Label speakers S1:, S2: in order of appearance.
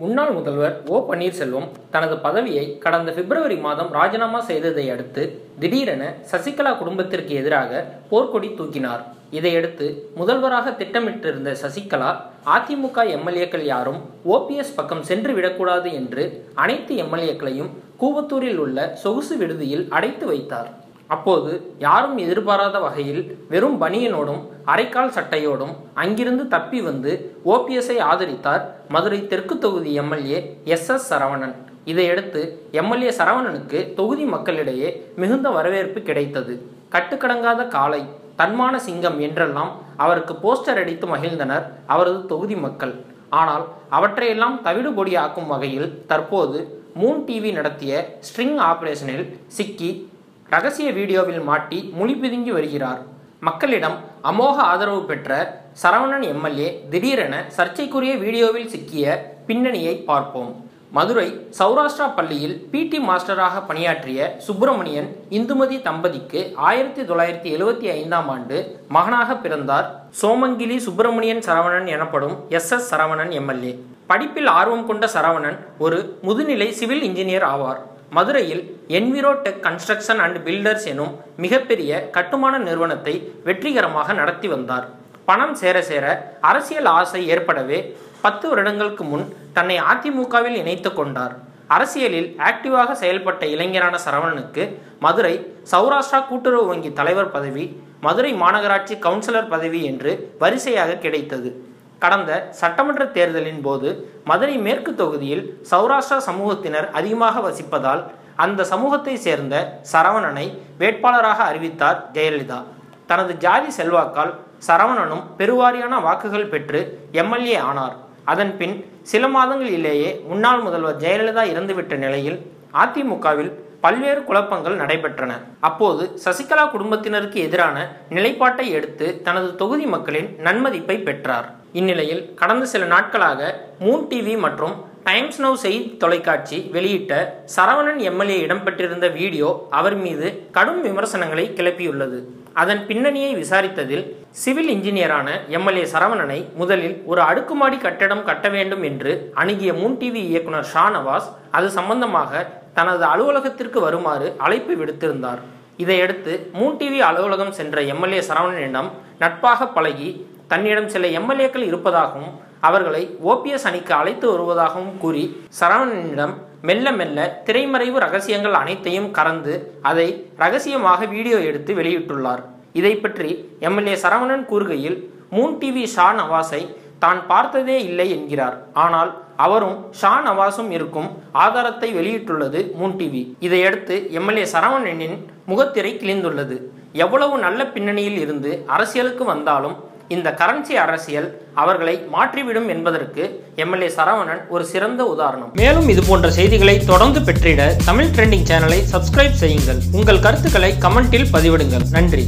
S1: முன்னாள் முதல்வர் ஓ பன்னீர்செல்வம் தனது பதவியை கடந்த பிப்ரவரி மாதம் ராஜினாமா செய்ததை அடுத்து திடீரென சசிகலா குடும்பத்திற்கு எதிராக போர்க்கொடி தூக்கினார். இதையடுத்து முதல்வராக திட்டமிட்டிருந்த சசிகலா அதிமுக எம்எல்ஏக்கள் யாரும் ஓபிஎஸ் பக்கம் சென்று விடக்கூடாது என்று அனைத்து எம்எல்ஏக்களையும் கூவத்தூரில் உள்ள சொகுசு விடுதியில் அடைத்து வைத்தார். அப்போது யாரும் எதிர்பாராத வகையில் வெறும் பனியனோடும் அரைக்கால் சட்டையோடும் அங்கிருந்து தப்பி வந்து ஓபிஎஸ்ஐ ஆதரித்தார் மதுரை தெற்கு தொகுதி எம்எல்ஏ எஸ் எஸ் சரவணன். இதையடுத்து எம்எல்ஏ சரவணனுக்கு தொகுதி மக்களிடையே மிகுந்த வரவேற்பு கிடைத்தது. கட்டுக்கடங்காத காளை தன்மான சிங்கம் என்றெல்லாம் அவருக்கு போஸ்டர் அடித்து மகிழ்ந்தனர் அவரது தொகுதி மக்கள். ஆனால் அவற்றையெல்லாம் தவிடுபொடியாக்கும் வகையில் தற்போது மூன் டிவி நடத்திய ஸ்ட்ரிங் ஆபரேஷனில் சிக்கி ரகசிய வீடியோவில் மாட்டி முழி பிதுங்கி வருகிறார். மக்களிடம் அமோக ஆதரவு பெற்ற சரவணன் எம்எல்ஏ திடீரென சர்ச்சைக்குரிய வீடியோவில் சிக்கிய பின்னணியை பார்ப்போம். மதுரை சௌராஷ்டிரா பள்ளியில் பிடி மாஸ்டராக பணியாற்றிய சுப்பிரமணியன் இந்துமதி தம்பதிக்கு ஆயிரத்தி தொள்ளாயிரத்தி எழுவத்தி ஐந்தாம் ஆண்டு மகனாக பிறந்தார் சோமங்கிலி சுப்பிரமணியன் சரவணன் எனப்படும் எஸ். எஸ். சரவணன் எம்எல்ஏ. படிப்பில் ஆர்வம் கொண்ட சரவணன் ஒரு முதுநிலை சிவில் இன்ஜினியர் ஆவார். மதுரையில் Enviro Tech construction and builders எனும் மிகப்பெரிய கட்டுமான நிறுவனத்தை வெற்றிகரமாக நடத்தி வந்தார். பணம் சேர சேர அரசியல் ஆசை ஏற்படவே பத்து வருடங்களுக்கு முன் தன்னை அதிமுகவில் இணைத்து கொண்டார். அரசியலில் ஆக்டிவாக செயல்பட்ட இளைஞரான சரவணனுக்கு மதுரை சௌராஷ்டிரா கூட்டுறவு வங்கி தலைவர் பதவி மதுரை மாநகராட்சி கவுன்சிலர் பதவி என்று வரிசையாக கிடைத்தது. கடந்த சட்டமன்ற தேர்தலின் போது மதுரை மேற்கு தொகுதியில் சௌராஷ்டிரா சமூகத்தினர் அதிகமாக வசிப்பதால் அந்த சமூகத்தை சேர்ந்த சரவணனை வேட்பாளராக அறிவித்தார் ஜெயலலிதா. தனது ஜாதி செல்வாக்கால் சரவணனும் பெருவாரியான வாக்குகள் பெற்று எம்எல்ஏ ஆனார். அதன் பின் சில மாதங்களிலேயே முன்னாள் முதல்வர் ஜெயலலிதா இறந்துவிட்ட நிலையில் அதிமுகவில் பல்வேறு குழப்பங்கள் நடைபெற்றன. அப்போது சசிகலா குடும்பத்தினருக்கு எதிரான நிலைப்பாட்டை எடுத்து தனது தொகுதி மக்களின் நன்மதிப்பை பெற்றார். இந்நிலையில் கடந்த சில நாட்களாக மூன் டிவி மற்றும் டைம்ஸ் நவ் செய்தி தொலைக்காட்சி வெளியிட்ட சரவணன் எம்எல்ஏ இடம்பெற்றிருந்த வீடியோ அவர் மீது கடும் விமர்சனங்களை கிளப்பியுள்ளது. அதன் பின்னணியை விசாரித்ததில் சிவில் இன்ஜினியரான எம்எல்ஏ சரவணனை முதலில் ஒரு அடுக்குமாடி கட்டடம் கட்ட வேண்டும் என்று அணுகிய மூன் டிவி இயக்குனர் ஷா நவாஸ் அது சம்பந்தமாக தனது அலுவலகத்திற்கு வருமாறு அழைப்பு விடுத்திருந்தார். இதையடுத்து மூன் டிவி அலுவலகம் சென்ற எம்எல்ஏ சரவணனிடம் நட்பாக பழகி தன்னிடம் சில எம்எல்ஏக்கள் இருப்பதாகவும் அவர்களை ஓபிஎஸ் அணிக்கு அழைத்து வருவதாகவும் கூறி சரவணனிடம் மெல்ல மெல்ல திரைமறைவு ரகசியங்கள் அனைத்தையும் கறந்து அதை ரகசியமாக வீடியோ எடுத்து வெளியிட்டுள்ளார். இதை பற்றி எம்எல்ஏ சரவணன் கூறுகையில் மூன் டிவி ஷா நவாஸை தான் பார்த்ததே இல்லை என்கிறார். ஆனால் அவரும் ஷா நவாஸும் இருக்கும் ஆதாரத்தை வெளியிட்டுள்ளது மூன் டிவி இதையடுத்து எம்எல்ஏ சரவணனின் முகத்திரை கிழிந்துள்ளது. எவ்வளவு நல்ல பின்னணியில் இருந்து அரசியலுக்கு வந்தாலும் இந்த கரன்சி அரசியல் அவர்களை மாற்றிவிடும் என்பதற்கு எம்எல்ஏ சரவணன் ஒரு சிறந்த உதாரணம். மேலும் இது போன்ற செய்திகளை தொடர்ந்து பெற்றிட தமிழ் ட்ரெண்டிங் சேனலை சப்ஸ்கிரைப் செய்யுங்கள். உங்கள் கருத்துக்களை கமெண்டில் பதிவிடுங்கள். நன்றி.